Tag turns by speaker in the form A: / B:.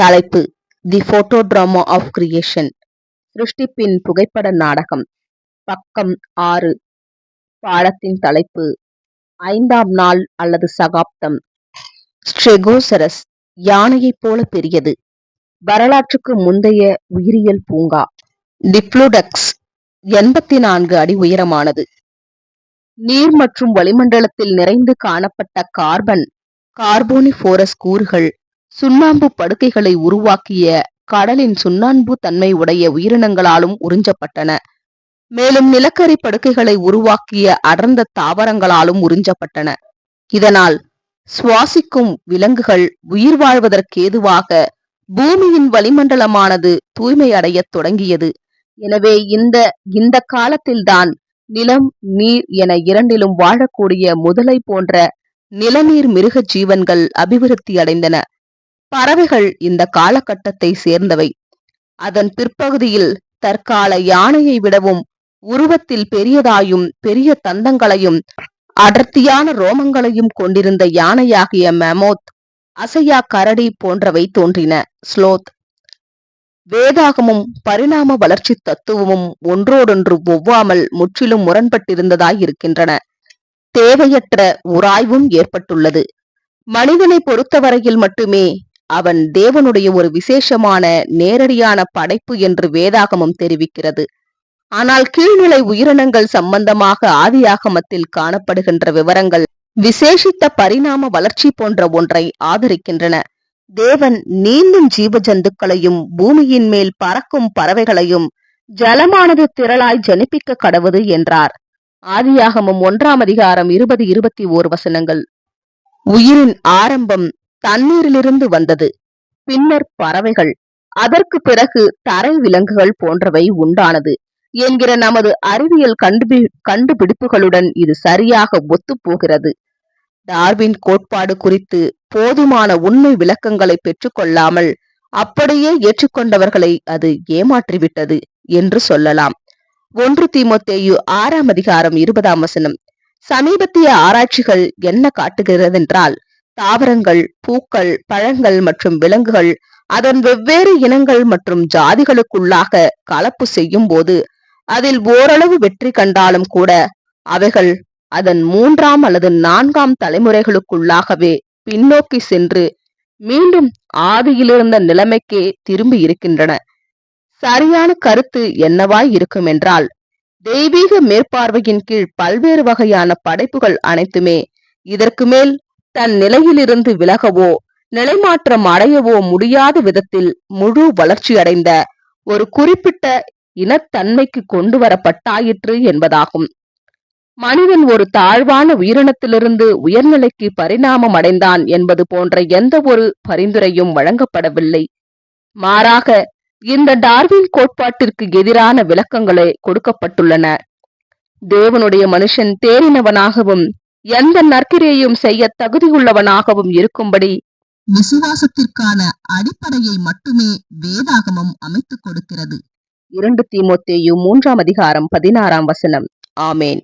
A: தலைப்பு the photo drama of creation சிருஷ்டிப்பின் புகைப்பட நாடகம் பக்கம் ஆறு. பாடத்தின் தலைப்பு ஐந்தாம் நாள் அல்லது சகாப்தம். ஸ்ட்ரெகோசரஸ் யானையைப் போல பெரியது. வரலாற்றுக்கு முந்தைய உயிரியல் பூங்கா. டிப்ளூடக்ஸ் எண்பத்தி நான்கு அடி உயரமானது. நீர் மற்றும் வளிமண்டலத்தில் நிறைந்து காணப்பட்ட கார்பன் கார்போனிஃபோரஸ் கூறுகள் சுண்ணாம்பு படுக்கைகளை உருவாக்கிய கடலின் சுண்ணாம்பு தன்மை உடைய உயிரினங்களாலும் உறிஞ்சப்பட்டன. மேலும் நிலக்கரி படுக்கைகளை உருவாக்கிய அடர்ந்த தாவரங்களாலும் உறிஞ்சப்பட்டன. இதனால் சுவாசிக்கும் விலங்குகள் உயிர் வாழ்வதற்கேதுவாக பூமியின் வளிமண்டலமானது தூய்மை அடையத் தொடங்கியது. எனவே இந்த இந்த காலத்தில்தான் நிலம் நீர் என இரண்டிலும் வாழக்கூடிய முதலை போன்ற நிலநீர் மிருக ஜீவன்கள் அபிவிருத்தி அடைந்தன பறவைகள் இந்த காலகட்டத்தை சேர்ந்தவை. அதன் பிற்பகுதியில் தற்கால யானையை விடவும் உருவத்தில் பெரியதாயும் பெரிய தந்தங்களையும் அடர்த்தியான ரோமங்களையும் கொண்டிருந்த யானையாகிய மெமோத் அசையா கரடி போன்றவை தோன்றின. ஸ்லோத். வேதாகமும் பரிணாம வளர்ச்சி தத்துவமும் ஒன்றோடொன்று ஒவ்வாமல் முற்றிலும் முரண்பட்டிருந்ததாய் இருக்கின்றன தேவையற்ற உராய்வும் ஏற்பட்டுள்ளது. மனிதனை பொறுத்தவரையில் மட்டுமே அவன் தேவனுடைய ஒரு விசேஷமான நேரடியான படைப்பு என்று வேதாகமம் தெரிவிக்கிறது. ஆனால் கீழ்நிலை உயிரினங்கள் சம்பந்தமாக ஆதியாகமத்தில் காணப்படுகின்ற விவரங்கள் விசேஷித்த பரிணாம வளர்ச்சி போன்ற ஒன்றை ஆதரிக்கின்றன. தேவன் நீந்தும் ஜீவ ஜந்துக்களையும் பூமியின் மேல் பறக்கும் பறவைகளையும் ஜலமானது திரளாய் ஜனிப்பிக்க கடவுது என்றார். ஆதியாகமம் ஒன்றாம் அதிகாரம் இருபது இருபத்தி ஓர் வசனங்கள். உயிரின் ஆரம்பம் தண்ணீரிலிருந்து வந்தது. பின்னர் பறவைகள். அதற்கு பிறகு தரை விலங்குகள் போன்றவை உண்டானது. என்கிற நமது அறிவியல் கண்டுபி கண்டுபிடிப்புகளுடன் இது சரியாக ஒத்துப்போகிறது டார்வின் கோட்பாடு குறித்து போதுமான உண்மை விளக்கங்களை பெற்றுக்கொள்ளாமல் அப்படியே ஏற்றுக்கொண்டவர்களை அது ஏமாற்றிவிட்டது என்று சொல்லலாம். ஒன்று தீமோத்தேயு ஆறாம் அதிகாரம் இருபதாம் வசனம். சமீபத்திய ஆராய்ச்சிகள் என்ன காட்டுகிறதென்றால் தாவரங்கள் பூக்கள் பழங்கள் மற்றும் விலங்குகள் அதன் வெவ்வேறு இனங்கள் மற்றும் ஜாதிகளுக்குள்ளாக கலப்பு செய்யும் போது அதில் ஓரளவு வெற்றி கண்டாலும் கூட அவைகள் அதன் மூன்றாம் அல்லது நான்காம் தலைமுறைகளுக்குள்ளாகவே பின்னோக்கி சென்று மீண்டும் ஆதியிலிருந்த நிலைமைக்கே திரும்பி இருக்கின்றன. சரியான கருத்து என்னவாய் இருக்கும் என்றால் தெய்வீக மேற்பார்வையின் கீழ் பல்வேறு வகையான படைப்புகள் அனைத்துமே இதற்கு மேல் தன் நிலையிலிருந்து விலகவோ நிலைமாற்றம் அடையவோ முடியாத விதத்தில் முழு வளர்ச்சி அடைந்த ஒரு குறிப்பிட்ட இனத்தன்மைக்கு கொண்டு வரப்பட்டாயிற்று என்பதாகும். மனிதன் ஒரு தாழ்வான உயிரினத்திலிருந்து உயர்நிலைக்கு பரிணாமம் அடைந்தான் என்பது போன்ற எந்த ஒரு பரிந்துரையும் வழங்கப்படவில்லை. மாறாக இந்த டார்வின் கோட்பாட்டிற்கு எதிரான விளக்கங்களே கொடுக்கப்பட்டுள்ளன. தேவனுடைய மனுஷன் தேறினவனாகவும் எந்த நற்கிரையும் செய்ய தகுதியுள்ளவனாகவும் இருக்கும்படி விசுவாசத்திற்கான அடிப்படையை மட்டுமே வேதாகமம் அமைத்துக் கொடுக்கிறது. இரண்டு தீமோத்தேயு மூன்றாம் அதிகாரம் பதினாறாம் வசனம். ஆமேன்.